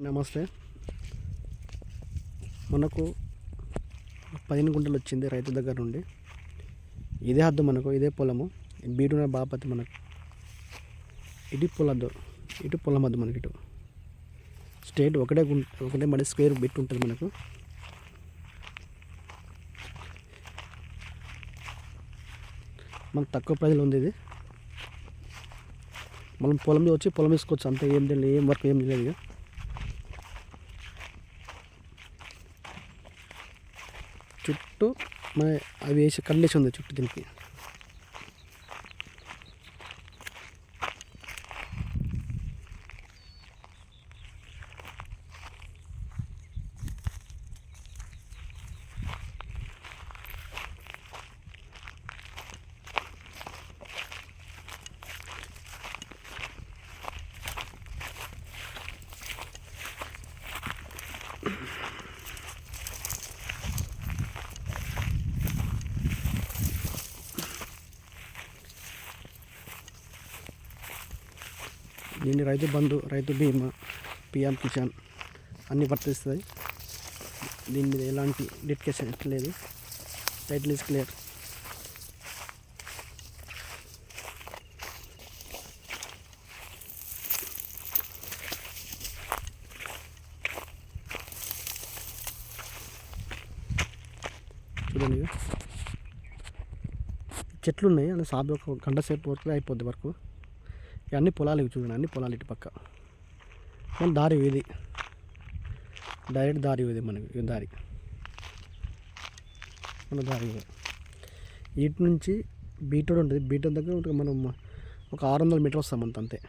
నమస్తే. మనకు పదిహేను గుంటలు వచ్చింది రైతు దగ్గర నుండి. ఇదే హద్దు మనకు ఇదే పొలము. బీడున బాపతి మనకు. ఇటు పొలద్దు ఇటు పొలం వద్దు మనకి ఇటు. స్టేట్ ఒకటే గుం- ఒకటే మళ్ళీ స్క్వేర్ బిట్ ఉంటుంది మనకు. మనకు తక్కువ ప్రైజ్లో ఉంది ఇది. మనం పొలం వచ్చి పొలం వేసుకోవచ్చు అంతే ఏం తెలియదు ఏం వర్క్ ఏం తెలియదు ఇక. చుట్టూ మన అవి వేసి కల్లేసి ఉంది చుట్టూ దీనికి దీన్ని రైతు బంధు రైతు బీమా పిఎం కిసాన్ అన్నీ వర్తిస్తుంది దీని మీద ఎలాంటి డిస్కషన్ లేదు. Title is clear. చూడండి. చెట్లు ఉన్నాయి అంటే సాబ్ ఒక గంట సేపు వరకు అయిపోద్ది వరకు. ఇవన్నీ పొలాలు ఇవి చూడండి అన్ని పొలాలు ఇటు పక్క. మన దారి ఇది డైరెక్ట్ దారి ఇది మనకి దారి. మన దారి ఇటు నుంచి బీటోడ్ ఉంటుంది. బీటోడ్ దగ్గర మనం ఒక ఆరు వందల మీటర్ వస్తాం అంత అంతే.